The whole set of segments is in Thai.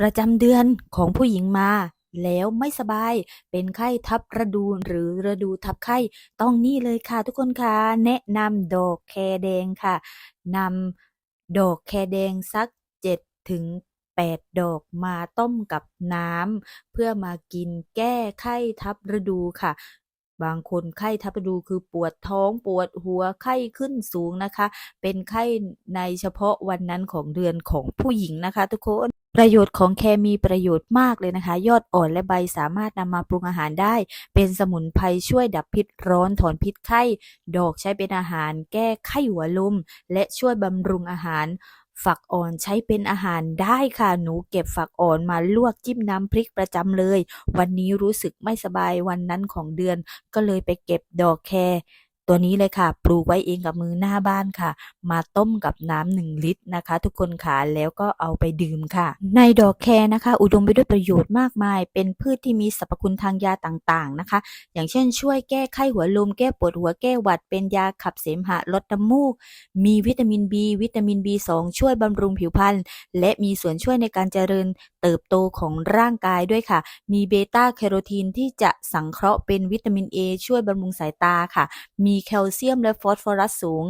ประจำเดือนของผู้หญิงมา แล้วไม่สบายเป็นไข้ทับฤดูหรือฤดูทับไข้ต้องนี่เลยค่ะทุกคนค่ะแนะนำดอกแคแดงค่ะนำดอกแคแดงสัก7ถึง8 ดอกมาต้มกับน้ำเพื่อมากินแก้ไข้ทับฤดูค่ะ บางคนไข้ทับฤดูคือปวดท้องปวดหัวไข้ขึ้นสูงนะคะ เป็นไข้ในเฉพาะวันนั้นของเดือนของผู้หญิงนะคะทุกคน ประโยชน์ของแคมีประโยชน์มากเลยนะคะ ยอดอ่อนและใบสามารถนำมาปรุงอาหารได้ เป็นสมุนไพรช่วยดับพิษร้อนถอนพิษไข้ ดอกใช้เป็นอาหาร แก้ไข้หัวลมและช่วยบำรุงอาหารฝักอ่อนใช้เป็นอาหารได้ค่ะ หนูเก็บฝักอ่อนมาลวกจิ้มน้ำพริกประจำเลย วันนี้รู้สึกไม่สบายวันนั้นของเดือน ก็เลยไปเก็บดอกแค ตัวนี้เลยค่ะ ปลูกไว้เองกับมือหน้าบ้านค่ะ มาต้มกับน้ำหนึ่งลิตรนะคะ ทุกคนค่ะแล้วก็เอาไปดื่มค่ะ ในดอกแคนะคะ อุดมไปด้วยประโยชน์มากมาย เป็นพืชที่มีสรรพคุณทางยาต่างๆนะคะ อย่างเช่น ช่วยแก้ไข้หัวลมแก้ปวดหัวแก้หวัด เป็นยาขับเสมหะลดน้ำมูก มีวิตามิน B วิตามิน B2 ช่วยบำรุงผิวพรรณและมีส่วนช่วยในการเจริญเติบโตของร่างกายด้วยค่ะ มีเบต้าแคโรทีนที่จะสังเคราะห์เป็นวิตามิน A ช่วยบำรุงสายตาค่ะ มีีแคลเซียมและฟอสฟอรัสสูง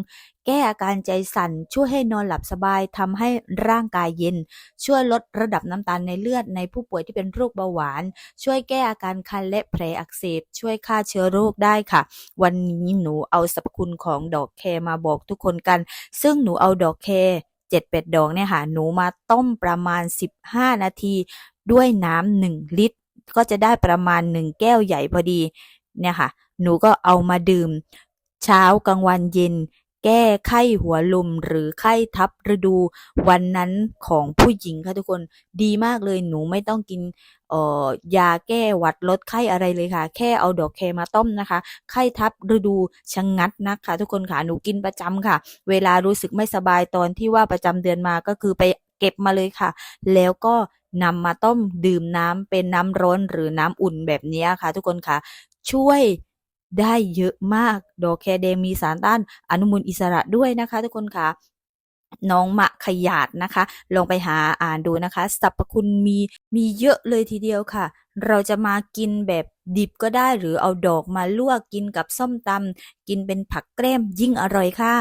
แก้อาการใจสั่น ช่วยให้นอนหลับสบายทำให้ร่างกายเย็น ช่วยลดระดับน้ำตาลในเลือดในผู้ป่วยที่เป็นโรคเบาหวาน ช่วยแก้อาการคันและแผลอักเสบ ช่วยฆ่าเชื้อโรคได้ค่ะ วันนี้หนูเอาสรรพคุณของดอกแคมาบอกทุกคนกัน ซึ่งหนูเอาดอกแค7-8ดแปดดอกเนี่ยค่ะหนูมาต้มประมาณ 15 นาทีด้วยน้ำ1ลิตร ก็จะได้ประมาณ 1 แก้วใหญ่พอดีเนี่ยค่ะ หนูก็เอามาดื่ม เช้ากลางวันเย็น แก้ไข้หัวลมหรือไข้ทับฤดูวันนั้นของผู้หญิงค่ะทุกคนดีมากเลยหนูไม่ต้องกินเอ่อยาแก้หวัดลดไข้อะไรเลยค่ะ แค่เอาดอกแคมาต้มนะคะ ไข้ทับฤดูชะงัดนักค่ะทุกคนค่ะหนูกินประจำค่ะ เวลารู้สึกไม่สบายตอนที่ว่าประจำเดือนมาก็คือไปเก็บมาเลยค่ะ แล้วก็นำมาต้มดื่มน้ำเป็นน้ำร้อนหรือน้ำอุ่นแบบนี้ค่ะ ทุกคนค่ะ ช่วย ได้เยอะมาก ดอกแคแดงมีสารต้านอนุมูลอิสระด้วยนะคะทุกคนค่ะน้องมะขยาดนะคะ ลองไปหาอ่านดูนะคะสรรพคุณมีมีเยอะเลยทีเดียวค่ะ เราจะมากินแบบดิบก็ได้หรือเอาดอกมาลวกกินกับส้มตำกินเป็นผักแกล้มยิ่งอร่อยค่ะ